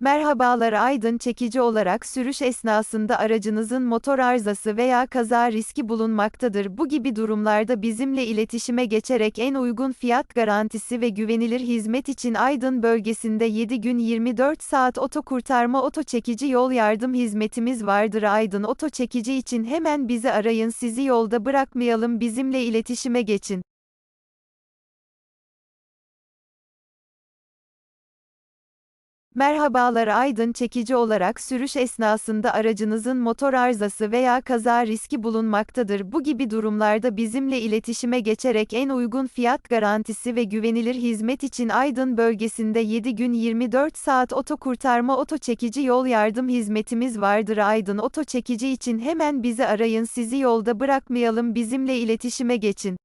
Merhabalar Aydın çekici olarak sürüş esnasında aracınızın motor arızası veya kaza riski bulunmaktadır. Bu gibi durumlarda bizimle iletişime geçerek en uygun fiyat garantisi ve güvenilir hizmet için Aydın bölgesinde 7 gün 24 saat oto kurtarma oto çekici yol yardım hizmetimiz vardır. Aydın oto çekici için hemen bizi arayın. Sizi yolda bırakmayalım. Bizimle iletişime geçin. Merhabalar Aydın çekici olarak sürüş esnasında aracınızın motor arızası veya kaza riski bulunmaktadır. Bu gibi durumlarda bizimle iletişime geçerek en uygun fiyat garantisi ve güvenilir hizmet için Aydın bölgesinde 7 gün 24 saat oto kurtarma oto çekici yol yardım hizmetimiz vardır. Aydın oto çekici için hemen bizi arayın. Sizi yolda bırakmayalım. Bizimle iletişime geçin.